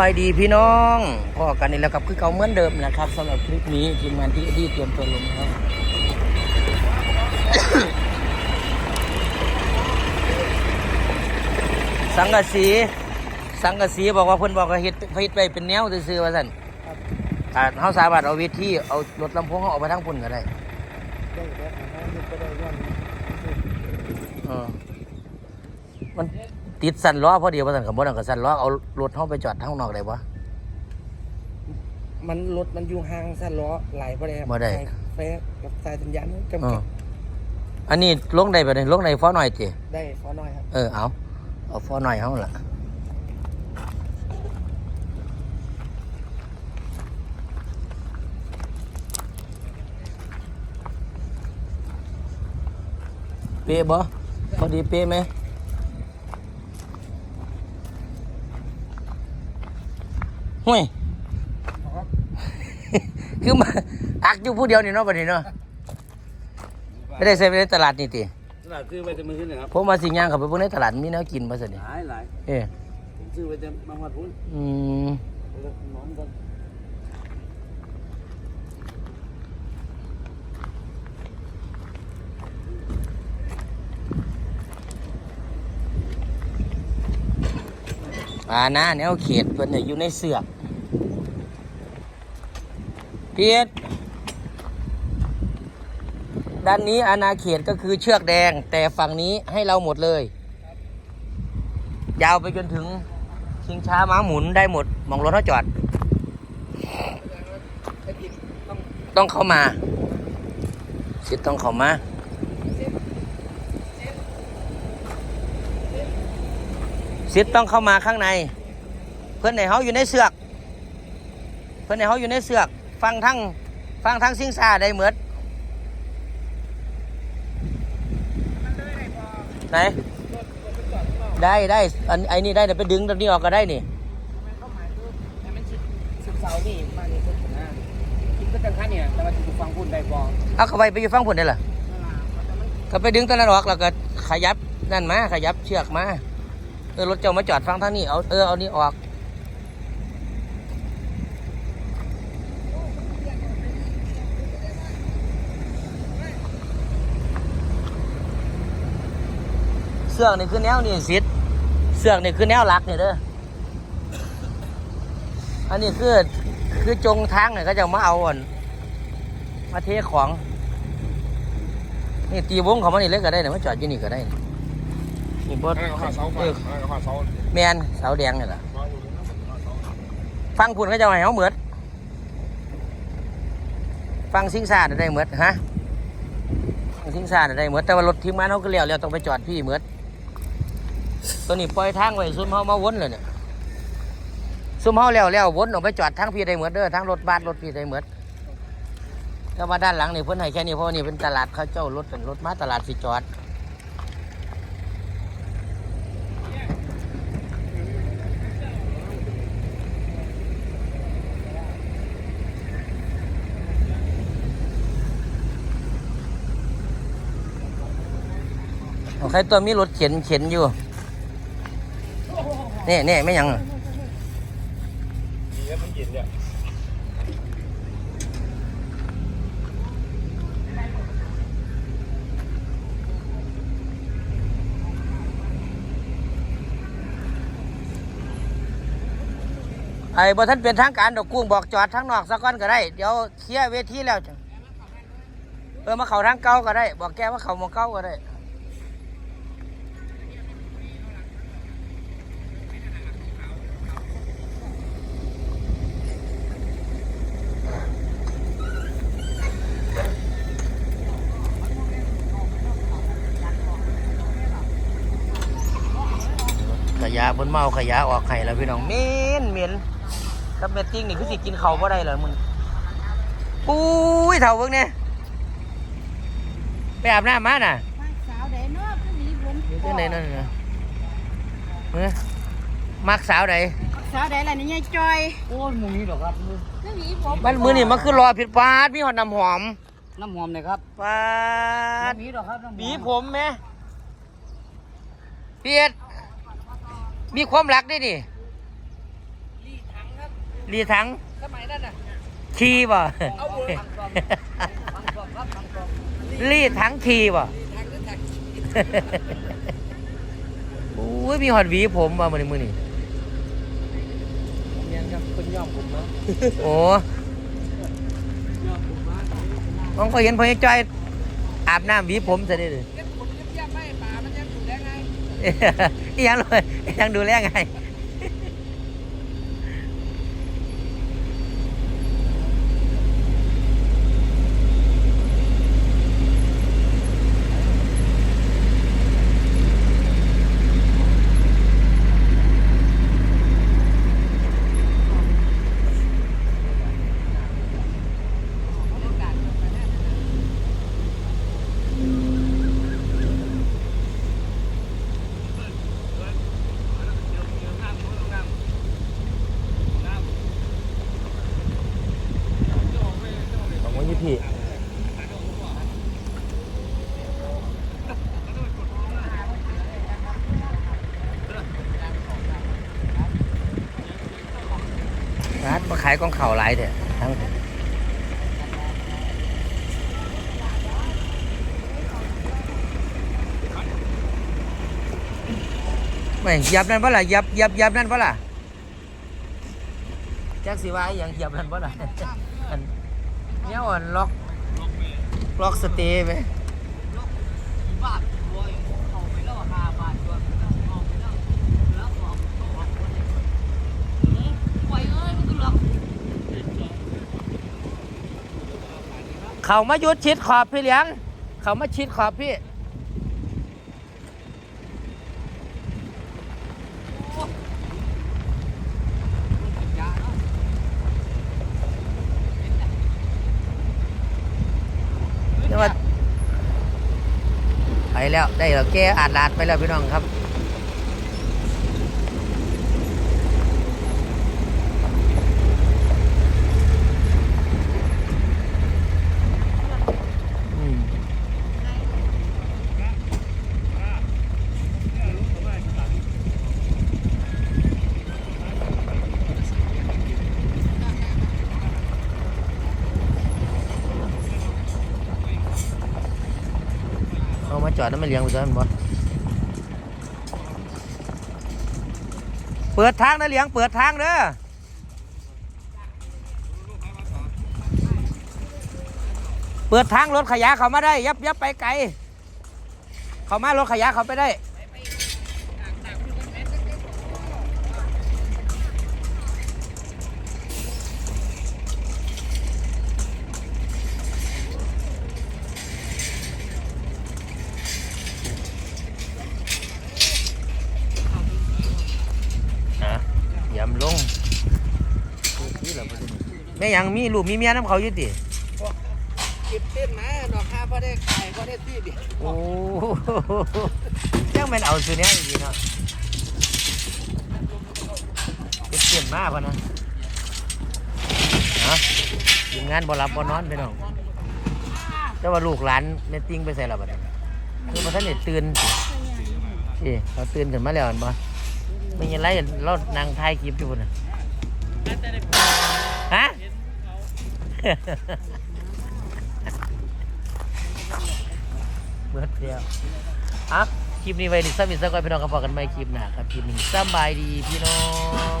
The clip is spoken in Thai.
บายดีพี่น้องพ่อกันนี่แล้วกับคือเก่าเหมือนเดิมนะครับสำหรับคลิปนี้ทีมงานที่ที่เตรียมตัวลงครับสังกะสี สังกะสีบอกว่าเพิ่นบอกว่าเฮ็ดเฮ็ดไปเป็นแนวซื่อๆว่าซั่นถ้าเฮาสามารถเอาเวทีเอารถลำโพงเฮาออกไปทางพุ่นก็ได้เออมัน ติดสั่นล้อพอดีว่าสั่นกับบ่นั่นก็สั่นล้อเอารถเฮาไปจอดทางนอกได้บ่มันรถมันอยู่ห่างสั้นล้อไหลบ่ได้ครับบ่ได้สายไฟกับสายสัญญาณมันเอจำกัอดอันนี้ลงได้บ่ได้ลงได้ฟ้อหน่อยติได้ขอหน่อยครับเออเอาเอาฟ้อหน่อยเฮาล่ะเป๊ะบ่พอดีเป๊ะไหม ห่วยคือมาอักอยู่ผู้เดียวนี่เนาะบัดนี้เนาะไม่ได้ใส่ไปในตลาดนี่ติตลาดซื้อไว้แต่มือขึ้นนะครับผมมาสิย่างเข้าไปเบิ่งในตลาดมีแนวกินบ่ซั่นนี่หลายหลายเอ้ผมซื้อไว้แต่บางวันพุ่นอืม แล้วน้องกันอ่าแนวเขตเพิ่นน่ะอยู่ในเสือกเพียรด้านนี้อาณาเขตก็คือเชือกแดง แต่ฝั่งนี้ให้เราหมดเลย ยาวไปจนถึงชิงช้าม้าหมุนได้หมดมองรถเขาจอด ต้องเข้ามาสิต้องเข้ามา สิทธ์ต้องเข้ามาข้างใน เพื่อนในเขาอยู่ในเสือก เพื่อนในเขาอยู่ในเสือก ฟังทั้งฟังทั้งซิงซาได้เหมือดไหนได้ได้อันไอ้นี่ได้เดี๋ยวไปดึงตรงนี้ออกก็ได้นี่เข้ามาคือให้มันสิบสิบเสานี่มานี่ก็ถึงนะกินก็จังคันเนี่ยแต่ว่าถูกฟังพูดได้บ่เอาเข้าไปไปอยู่ฟังผลได้เหรอก็ไปดึงตัวนั้นออกแล้วก็ขยับนั่นมาขยับเชือกมา เออรถเจ้ามาจอดฟังทางนี้เอาเออเอานี่ออกเสือกนี่คือแนวนี่สิทธิ์เสือกนี่คือแนวหลักเนี่ยเด้ออันนี้คือคือจงทางเนี่ยก็จะมาเอาอ่อนมาเทของ นี่ตีวงเขามานี่เล็กก็ได้เนี่ยมาจอดอยู่นี่ก็ได้นี่ นี่บดให้เขาหาเสาไฟเออให้เขาหาเสาแมนเสาแดงนี่แหละฟังคุณก็จะให้เขาเหมือดฟังซิงซ่าน่ะได้เหมือดฮะฟังซิงซ่าน่ะได้เหมือดแต่ว่ารถทีมงานเขาก็เลี้ยวแล้วต้องไปจอดพี่เหมือดตัวนี้ปล่อยทางไว้ซุ่มเขามาวนเลยเนี่ยซุ่มเขาแล้วแล้ววนออกไปจอดทางพี่ได้เหมือดเด้อทางรถบัสรถพี่ได้เหมือดก็มาด้านหลังนี่เพิ่นให้แค่นี้เพราะว่านี่เป็นตลาดเขาเจ้ารถเป็นรถมาตลาดสิจอด ใครตัวมีรถเข็นเข็นอยู่นี่นี่ไม่หยังดีแล้วมันเย็นเนี่ยไอ้บ่ท่านเป็นทางการดอกกุ้งบอกจอดทางนอกสักก้อนก็ได้ เดี๋ยวเคลียร์เวทีแล้วจังเออมาเข้าทางเก่าก็ได้ บอกแกว่าเข้าหมองเก่าก็ได้ ข ยะบนเมาขยะออกไข่แล้วพี่น้องเหม็นเหม็นกับเม็ดติ้งนี่คือสิกินเขาวบ่ได้เหรอมึงปุ้ยเถ่าเบิ่งเนี่ยไปอาบน้ำมาน่ะบ้านสาวใดเนาะคือหวีผมอยู่ที่ไหนนั่นน่ะเฮ้ยมักสาวใดสาวใดล่ะนี่ยายจอยโอ้ยหมูนี้หรอครับคือหวีผมมันมือนี่มันคือรอผิดปาดมีหอดน้ำหอมน้ำหอมเลยครับปาดหมีหรอครับน้ำหอมบีผมไหมเพียด มีความรักด้วยนี่รีไทรีทั้งสมัยนั้นน่ะทีบ่เอาเวอร์ทำกองทำกองครับทำกองรีทั้งทีบ่ทางนั้นทางโอ้ยมีหอดหวีผมมามือนี้มือนี้ยังครับคนยอมผมนะโอ้มองก็เห็นพ่อใหญ่จ้อยอาบน้ำหวีผมซะดิเก็บ อีหยังเลยอีหยังดูแลไงของวันยี่พี่ ร้านมาขายกองเข่าหลายเถอะทั้งไม่ยับนั่นปะล่ะยับยับยับนั่นปะล่ะแจักสิว่าอย่างยับนั่นปะล่ะเนี่ยอ่อนล็อกล็อกสเตย์ไหม บาทรวยเอาไปแล้วห้าบาทด้วยเอาไปแล้วแล้วบอกบอกคนเนี่ยปล่อยเอ้ยมันก็หลอก เขามายุดชิดขอบพี่เลี้ยง เขามาชิดขอบพี่ยาเนาะนี่ว่าไปแล้วได้แล้วแกอาดลาดไปแล้วพี่น้องครับ มาจอดแล้วมาเลี้ยงไปซ้อนบ่เปิดทางนะเลี้ยงเปิดทางเด้อเปิดทางรถขยะเขามาได้ ยับยับไปไกล เขามารถขยะเขาไปได้ แม่ยังมีลูกมีเมียน้ำเขาอยู่ติเก็บเต้นมาดอกห้าพอได้ขายพอได้ที่ดิโอ้ยังแมันเอาสุเนี้ยดีเนาะเก็บเปลี่ยนมากพะนะฮะทีมงานบ่รับบ่นอนไปน้องแต่ว่าลูกหลานแม่ติ้งไปใส่และบัดนี้คือมาท่านได้ตื่นสิเขาตื่นขึ้นมาแล้วเห็นบ่ไม่ยังไรเรานั่งถ่ายคลิปอยู่พุ่นน่ะฮะ เบิดเดียวอะคลิปนี้ไว้ดิซ้ำอีกสักก่อนพี่น้องก็พอกันใหม่คลิปหน้าครับคลิปนี้สำบายดีพี่น้อง